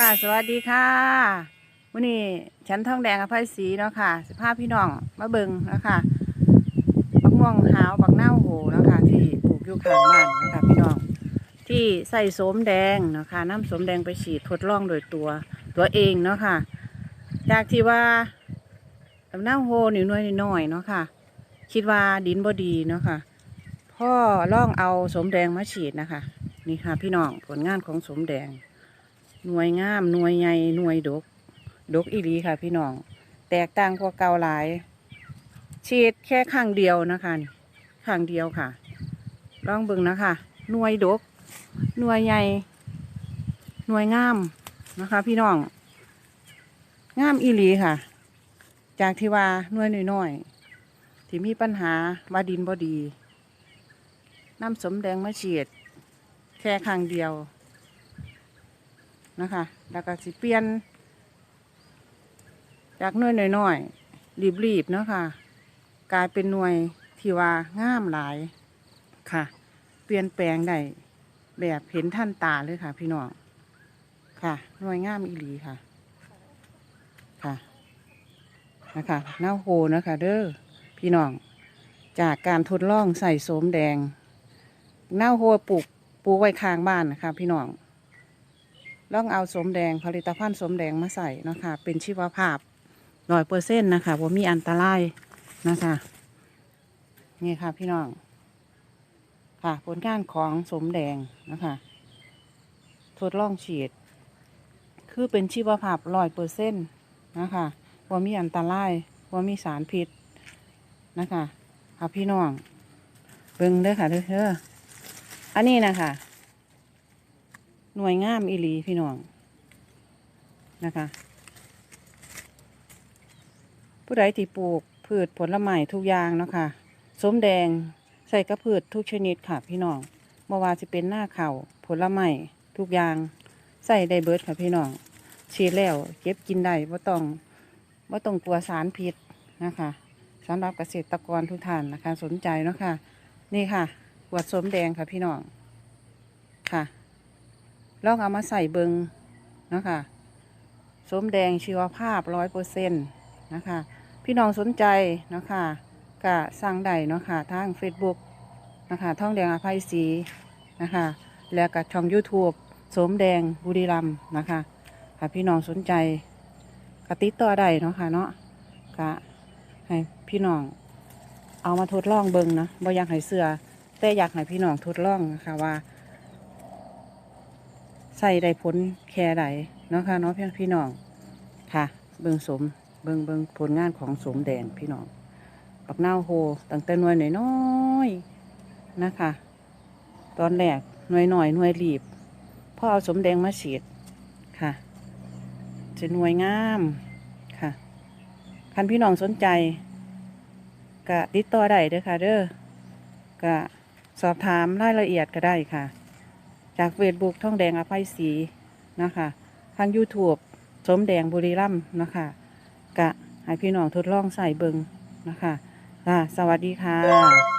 ค่ะ สวัสดีค่ะวันนี้ฉันทองแดงอภัยศรีเนาะค่ะสิบห้าพี่น้องมาเบิงนะคะบักม่วงหาวบักเน่าโหเนาะค่ะที่ปลูกอยู่ข้างบ้านนะคะพี่น้อง ที่ใส่โสมแดงเนาะค่ะน้ำโสมแดงไปฉีดทดลองโดยตัวตัวเองเนาะค่ะจากที่ว่าบักเน่าโหนิวน้อยน้อยเนาะค่ะ คิดว่าดินบ่ดีเนาะค่ะพ่อล่องเอาโสมแดงมาฉีดนะคะ นี่ค่ะพี่น้องผลงานของโสมแดง หน่วยงามหน่วยใหญ่หน่วยดก ดกอีหลีค่ะ พี่น้อง แตกต่างกว่าเก่าหลายฉีดแค่ข้างเดียวนะคะข้างเดียวค่ะ ลองเบิ่งนะคะ หน่วยดก หน่วยใหญ่ หน่วยงามนะคะ พี่น้อง งามอีหลีค่ะ จากที่ว่าหน่วยน้อยๆที่มีปัญหาว่าดินบ่ดีน้ำสมแดงมาฉีด แค่ข้างเดียว นะคะ แล้วก็สิเปลี่ยน จากหน่วยน้อยๆรีบๆเนาะค่ะ กลายเป็นหน่วยที่ว่างามหลายค่ะ เปลี่ยนแปลงได้แบบเห็นท่านตาเลยค่ะ พี่น้องค่ะหน่วยง่ามอีหลีค่ะค่ะนะคะหน้าโฮนะคะ เด้อพี่น้องจากการทดลองใส่โสมแดงหน้าโฮปลูกปลูกไว้ข้างบ้านนะคะ พี่น้อง ลองเอาสมแดงผลิตภัณฑ์สมแดงมาใส่นะคะเป็นชีวภาพร้อยเปอร์เซ็นต์นะคะว่ามีอันตรายนะคะนี่ค่ะพี่น้องค่ะผลงานของสมแดงนะคะทดลองฉีด คือเป็นชีวภาพร้อยเปอร์เซ็นต์นะคะว่ามีอันตรายว่ามีสารพิษนะคะค่ะพี่น้องเบิ่งเด้อค่ะเด้อเด้ออันนี้นะคะ หน่วยงามอีหลีพี่น้องนะคะ ผู้ใดที่ปลูกพืชผลไม้ทุกอย่างเนาะค่ะสมแดงใส่กระพืชทุกชนิดค่ะพี่น้องเมื่อวาจะเป็นหน้าเข่าผลไม้ทุกอย่างใส่ได้เบิร์ดค่ะพี่น้องฉีดแล้วเก็บกินได้ว่าต้องว่าต้องกลัวสารพิษนะคะสำหรับเกษตรกรทุกท่านนะคะ สนใจเนาะค่ะนี่ค่ะขวดสมแดงค่ะพี่น้องค่ะ ลองเอามาใส่เบิงนะคะสมแดงชีวภาพร้อยเปอร์เซ็นต์นะคะ พี่น้องสนใจนะคะก็สั่งได้เนาะคะทาง Facebook นะคะท่องแดงอภัยศรีนะคะ แล้วก็ช่อง YouTube สมแดงบุรีรัมนะคะค่ะพี่น้องสนใจกติดต่อได้เนาะค่ะเนาะก็ให้พี่น้องเอามาทดลองเบิงนะบ่อยากให้เสือแต่อยากให้พี่น้องทดลองนะคะว่า ใส่ได้ผลแค่ใดเนาะค่ะเนาะพี่พี่น้องค่ะ เบิงสมเบิงเบิงผลงานของสมแดงพี่น้องปักเน่าโฮตั้งแต่หน่วยน้อยๆนะคะ ตอนแรกหน่วยหน่อยหน่วยรีบพอเอาสมแดงมาฉีดค่ะ จะหน่วยงามค่ะคันพี่น้องสนใจก็ติดต่อได้เด้อค่ะ เด้อก็สอบถามรายละเอียดก็ได้ค่ะ จากเฟซบุ๊กท่องแดงอภัยศรีนะคะทาง YouTube สมแดงบุรีรัมย์นะคะกะให้พี่น้องทดลองใส่เบิงนะคะค่ะสวัสดีค่ะ